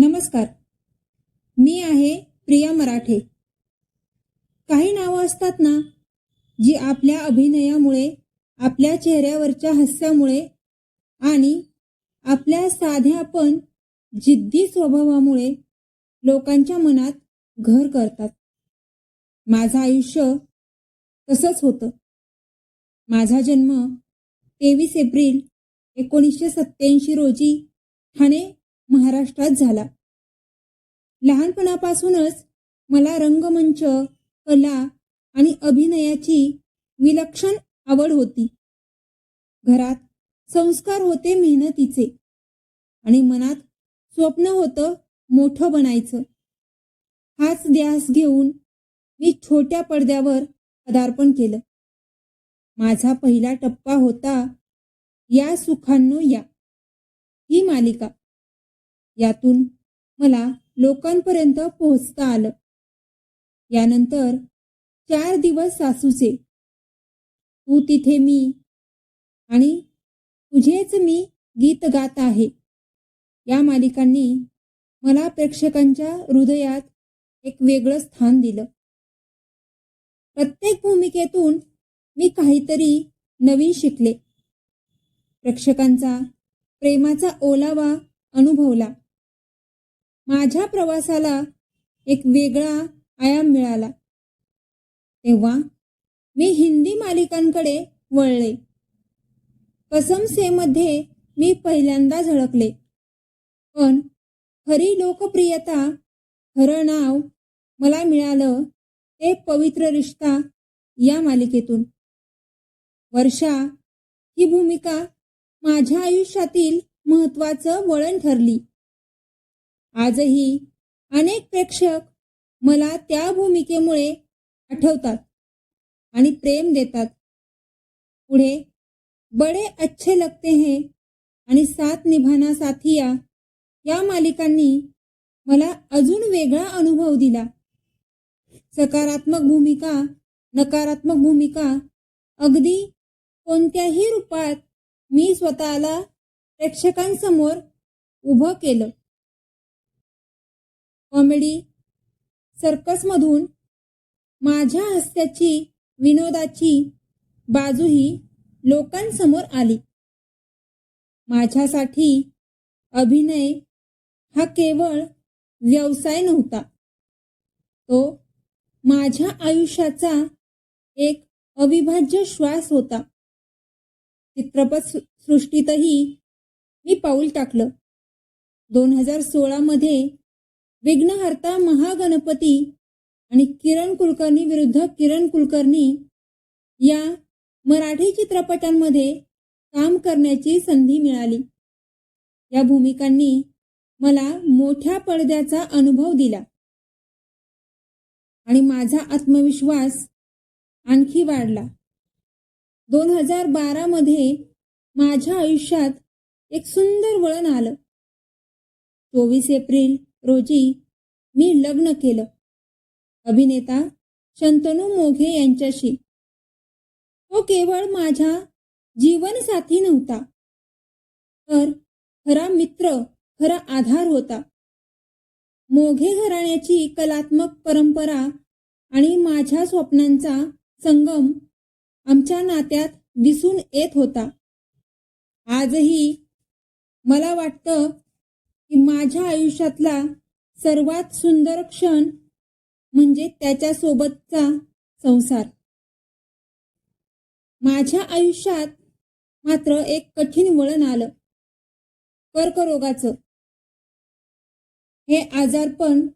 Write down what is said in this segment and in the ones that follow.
नमस्कार. मी आहे प्रिया मराठे. काही नावं असतात ना जी आपल्या अभिनयामुळे आपल्या चेहऱ्यावरच्या हास्यामुळे आणि आपल्या साध्या पण जिद्दी स्वभावामुळे लोकांच्या मनात घर करतात. माझं आयुष्य तसंच होतं. माझा जन्म तेवीस एप्रिल एकोणीसशे सत्त्याऐंशी रोजी ठाणे महाराष्ट्रात झाला. लहानपणापासूनच मला रंगमंच कला आणि अभिनयाची विलक्षण आवड होती. घरात संस्कार होते मेहनतीचे आणि मनात स्वप्न होतं मोठं बनायचं. हाच ध्यास घेऊन मी छोट्या पडद्यावर पदार्पण केलं. माझा पहिला टप्पा होता या सुखांनो या ही मालिका. यातून मला लोकांपर्यंत पोहोचता आलं. यानंतर चार दिवस सासूचे तू तिथे मी आणि तुझेच मी गीत गात आहे. या मालिकांनी मला प्रेक्षकांच्या हृदयात एक वेगळं स्थान दिलं. प्रत्येक भूमिकेतून मी काहीतरी नवीन शिकले. प्रेक्षकांचा प्रेमाचा ओलावा अनुभवला. माझ्या प्रवासाला एक वेगळा आयाम मिळाला. तेव्हा मी हिंदी मालिकांकडे वळले. कसम से मध्ये मी पहिल्यांदा झळकले. पण खरी लोकप्रियता खरं नाव मला मिळालं ते पवित्र रिश्ता या मालिकेतून. वर्षा ही भूमिका माझ्या आयुष्यातील महत्वाचं वळण ठरली. आजही अनेक प्रेक्षक मला त्या भूमिकेमुळे आठवतात आणि प्रेम देतात. पुढे बडे अच्छे लगते हैं आणि साथ निभाना साथिया या मालिकांनी मला अजून वेगळा अनुभव दिला. सकारात्मक भूमिका नकारात्मक भूमिका अगदी कोणत्याही रूपात मी स्वतःला प्रेक्षकांसमोर उभं केलं. कॉमेडी सर्कसमधून माझ्या हस्त्याची विनोदाची बाजूही लोकांसमोर आली. माझ्यासाठी अभिनय हा केवळ व्यवसाय नव्हता. तो माझ्या आयुष्याचा एक अविभाज्य श्वास होता. चित्रपट सृष्टीतही मी पाऊल टाकलं. दोन हजार सोळामध्ये विघ्नहर्ता महागणपती आणि किरण कुलकर्णी विरुद्ध किरण कुलकर्णी या मराठी चित्रपटांमध्ये काम करण्याची संधी मिळाली. या भूमिकांनी मला मोठ्या पडद्याचा अनुभव दिला. आणि माझा आत्मविश्वास आणखी वाढला. दोन हजार बारामध्ये माझ्या आयुष्यात एक सुंदर वळण आलं. चोवीस एप्रिल रोजी मी लग्न केलं. अभिनेता शंतनू मोघे यांच्याशी. तो केवळ माझ्या जीवनसाथी नव्हता. तर खरा मित्र खरा आधार होता. मोघे घराण्याची कलात्मक परंपरा आणि माझ्या स्वप्नांचा संगम आमच्या नात्यात दिसून येत होता. आजही मला वाटतं की माझ्या आयुष्यातला सर्वात सुंदर क्षण म्हणजे त्याच्यासोबतचा संसार. माझ्या आयुष्यात मात्र एक कठीण वळण आलं. कर्करोगाचं. हे आजारपण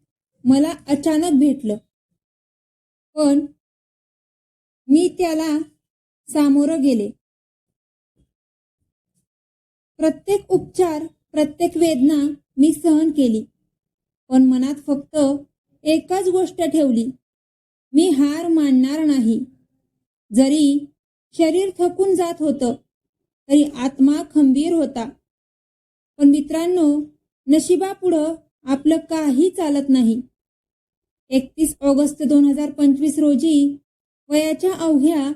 मला अचानक भेटलं. पण मी त्याला सामोरं गेले. प्रत्येक उपचार प्रत्येक वेदना मी सहन केली. पण मनात फक्त एकच गोष्ट ठेवली. मी हार मानणार नाही. जरी शरीर थकून जात होतं तरी आत्मा खंबीर होता. पण मित्रांनो नशिबापुढं आपलं काही चालत नाही. एकतीस ऑगस्ट दोन हजार पंचवीस रोजी वयाच्या अवघ्या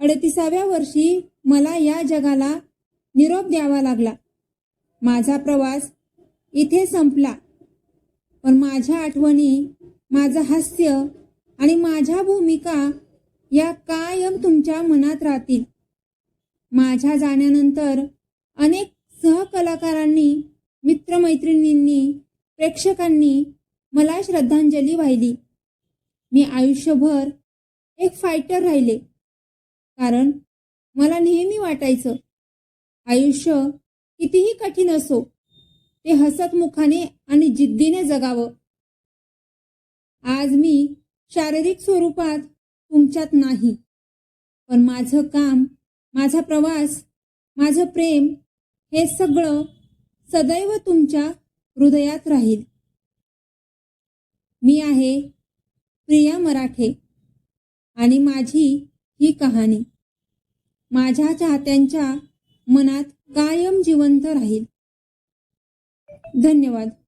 अडतीसाव्या वर्षी मला या जगाला निरोप द्यावा लागला. माझा प्रवास इथे संपला. पण माझ्या आठवणी माझं हास्य आणि माझ्या भूमिका या कायम तुमच्या मनात राहतील. माझ्या जाण्यानंतर अनेक सहकलाकारांनी मित्रमैत्रिणींनी प्रेक्षकांनी मला श्रद्धांजली वाहिली. मी आयुष्यभर एक फायटर राहिले. कारण मला नेहमी वाटायचं आयुष्य कितीही कठीण असो ते हसतमुखाने आणि जिद्दीने जगावं. आज मी शारीरिक स्वरूपात तुमच्यात नाही पण माझं काम माझा प्रवास माझं प्रेम हे सगळं सदैव तुमच्या हृदयात राहील. मी आहे प्रिया मराठे आणि माझी ही कहाणी माझ्या चाहत्यांच्या मनात कायम जिवंत राहील. धन्यवाद.